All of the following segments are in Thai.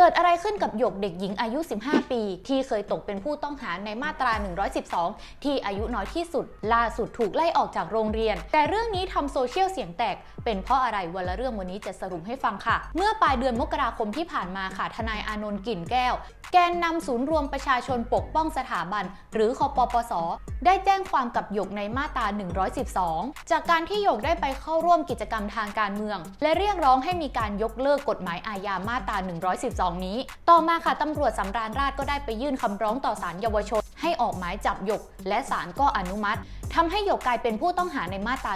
เกิดอะไรขึ้นกับหยกเด็กหญิงอายุ 15 ปี ที่เคยตกเป็นผู้ต้องหาในมาตรา 112 ที่อายุน้อยที่สุด ล่าสุดถูกไล่ออกจากโรงเรียน แต่เรื่องนี้ทำโซเชียลเสียงแตก เป็นเพราะอะไรวันละเรื่องวันนี้จะสรุปให้ฟังค่ะ เมื่อปลายเดือนมกราคมที่ผ่านมาค่ะทนายอานนท์กิ่นแก้ว แกนนำศูนย์รวมประชาชนปกป้องสถาบัน หรือคอปปส ได้แจ้งความกับหยกในมาตรา 112 จากการที่หยกได้ไปเข้าร่วมกิจกรรมทางการเมือง และเรียกร้องให้มีการยกเลิกกฎหมายอาญามาตรา 112นี้ ต่อมาค่ะตำรวจสำราญราชก็ได้ไปยื่นคำร้องต่อศาลเยาวชน ให้ออกหมายจับหยก และศาลก็อนุมัติทำให้หยกกลายเป็นผู้ต้องหาในมาตรา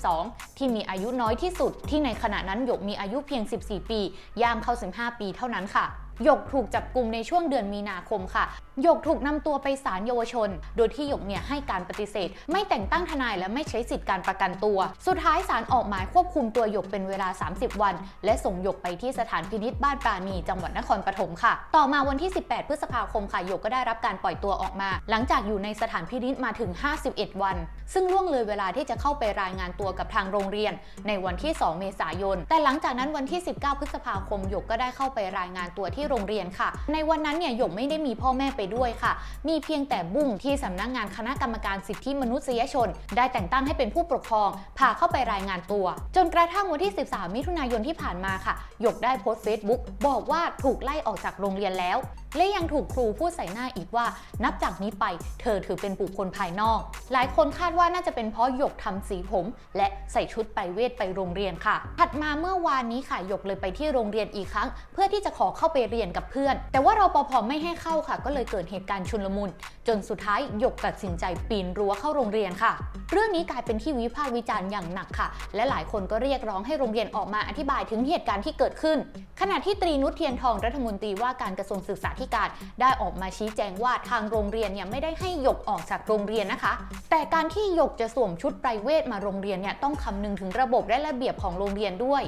112 ที่มีอายุน้อยที่สุด ที่ในขณะนั้นหยกมีอายุเพียง 14 ปีย่างเข้า15 ปีเท่านั้นค่ะหยกถูกจับกลุ่มในช่วงเดือนมีนาคมค่ะ หยกถูกนำตัวไปศาลเยาวชน โดยที่หยกเนี่ยให้การปฏิเสธ ไม่แต่งตั้งทนายและไม่ใช้สิทธิการประกันตัว สุดท้ายศาลออกหมายควบคุมตัวหยกเป็นเวลา 30 วัน และส่งหยกไปที่สถานพินิษบ้านปราณีจังหวัดนครปฐมค่ะ ต่อมาวันที่ 18 พฤษภาคมค่ะหยกก็ได้รับการปล่อยตัวออกมา หลังจากอยู่ในสถานพินิษมาถึง 51 วัน ซึ่งล่วงเลยเวลาที่จะเข้าไปรายงานตัวกับทางโรงเรียน ในวันที่ 2 เมษายน แต่หลังจากนั้นวันที่ 19 พฤษภาคมหยกก็ได้เข้าไปรายงานตัวที่โรงเรียนค่ะ ในวันนั้นเนี่ยหยกไม่ได้มีพ่อแม่ไปด้วยค่ะ มีเพียงแต่บุ้งที่สำนักงานคณะกรรมการสิทธิมนุษยชน ได้แต่งตั้งให้เป็นผู้ปกครอง พาเข้าไปรายงานตัว จนกระทั่งวันที่ 13 มิถุนายนที่ผ่านมาค่ะ หยกได้โพสต์เฟซบุ๊กบอกว่าถูกไล่ออกจากโรงเรียนแล้ว และยังถูกครูพูดใส่หน้าอีกว่า นับจากนี้ไปเธอถือเป็นบุคคลภายนอก หลายคนคาดว่าน่าจะเป็นเพราะหยกทำสีผม และใส่ชุดไปเวทไปโรงเรียนค่ะ ถัดมาเมื่อวานนี้ค่ะหยกเลยไปที่โรงเรียนอีกครั้ง เพื่อที่จะขอเข้าไปเรียนกับเพื่อน แต่ว่ารปภไม่ให้เข้าค่ะ ก็เลยเกิดเหตุการณ์ชุลมุน จนสุดท้ายหยกตัดสินใจปีนรั้วเข้าโรงเรียนค่ะ เรื่องนี้กลายเป็นที่วิพากษ์วิจารณ์อย่างหนักค่ะ และหลายคนก็เรียกร้องให้โรงเรียนออกมาอธิบายถึงเหตุการณ์ที่เกิดขึ้น ขณะที่ตรีนุชเทียนทองรัฐมนตรีว่าการกระทรวงศึกษาธิการได้ออกมาชี้แจงว่าทางโรงเรียนเนี่ยไม่ได้ให้หยกออกจากโรงเรียนนะคะ แต่การที่หยกจะสวมชุดไพรเวทมาโรงเรียนเนี่ยต้องคำนึงถึงระบบและระเบียบของโรงเรียนด้วย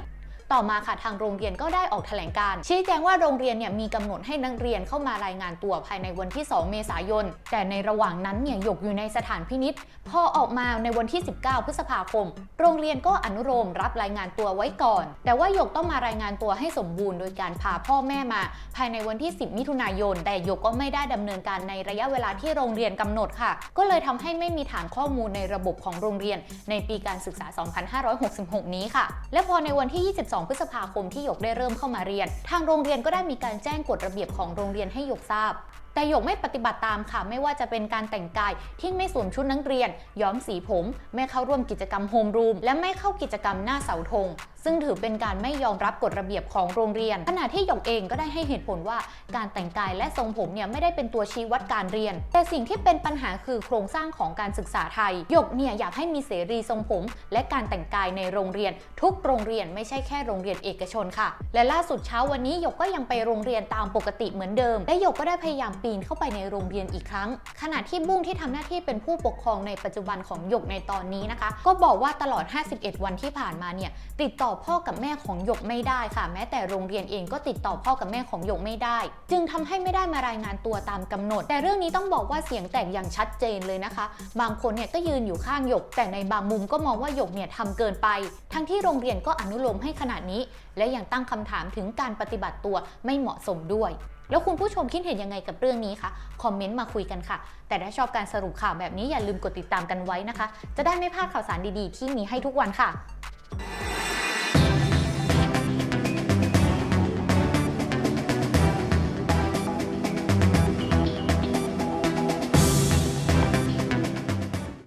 ต่อมาค่ะทางโรงเรียนก็ได้ออกแถลงการ ชี้แจงว่าโรงเรียนเนี่ยมีกำหนดให้นักเรียนเข้ามารายงานตัวภายในวันที่ 2 เมษายน แต่ในระหว่างนั้นเนี่ยหยกอยู่ในสถานพินิษพอออกมาในวันที่ 19 พฤษภาคม โรงเรียนก็อนุโลมรับรายงานตัวไว้ก่อน แต่ว่าหยกต้องมารายงานตัวให้สมบูรณ์โดยการพาพ่อแม่มา ภายในวันที่ 10 มิถุนายน แต่หยกก็ไม่ได้ดำเนินการในระยะเวลาที่โรงเรียนกำหนดค่ะ ก็เลยทำให้ไม่มีฐานข้อมูลในระบบของโรงเรียน ในปีการศึกษา 2566 นี้ค่ะ และพอในวันที่ 22พฤษภาคมที่หยกได้เริ่มเข้ามาเรียน ทางโรงเรียนก็ได้มีการแจ้งกฎระเบียบของโรงเรียนให้หยกทราบ แต่หยกไม่ปฏิบัติตามค่ะ ไม่ว่าจะเป็นการแต่งกายที่ไม่สวมชุดนักเรียน ย้อมสีผม ไม่เข้าร่วมกิจกรรมโฮมรูม และไม่เข้ากิจกรรมหน้าเสาธง ซึ่งถือเป็นการไม่ยอมรับกฎระเบียบของโรงเรียน ขณะที่หยกเองก็ได้ให้เหตุผลว่า การแต่งกายและทรงผมเนี่ยไม่ได้เป็นตัวชี้วัดการเรียน แต่สิ่งที่เป็นปัญหาคือโครงสร้างของการศึกษาไทย หยกเนี่ยอยากให้มีเสรีทรงผม และการแต่งกายในโรงเรียน ทุกโรงเรียนไม่ใช่แค่โรงเรียนเอกชนค่ะ และล่าสุดเช้าวันนี้หยกก็ยังไปโรงเรียนตามปกติเหมือนเดิม และหยกก็ได้พยายามปีนเข้าไปในโรงเรียนอีกครั้ง ขณะที่บุ้งที่ทำหน้าที่เป็นผู้ปกครองในปัจจุบันของหยกในตอนนี้นะคะ ก็บอกว่าตลอด 51 วันที่ผ่านมาเนี่ยติดต่อพ่อกับแม่ของหยกไม่ได้ค่ะ แม้แต่โรงเรียนเองก็ติดต่อพ่อกับแม่ของหยกไม่ได้ จึงทำให้ไม่ได้มารายงานตัวตามกำหนด แต่เรื่องนี้ต้องบอกว่าเสียงแตกอย่างชัดเจนเลยนะคะ บางคนเนี่ยก็ยืนอยู่ข้างหยก แต่ในบางมุมก็มองว่าหยกเนี่ยทำเกินไป ทั้งที่โรงเรียนก็อนุโลมให้ขนาดนี้ และยังตั้งคำถามถึงการปฏิบัติตัวไม่เหมาะสมด้วย แล้วคุณผู้ชมคิดเห็นยังไงกับเรื่องนี้คะคอมเมนต์มาคุยกันค่ะ แต่ถ้าชอบการสรุปข่าวแบบนี้อย่าลืมกดติดตามกันไว้นะคะ จะได้ไม่พลาดข่าวสารดีๆ ที่มีให้ทุกวันค่ะ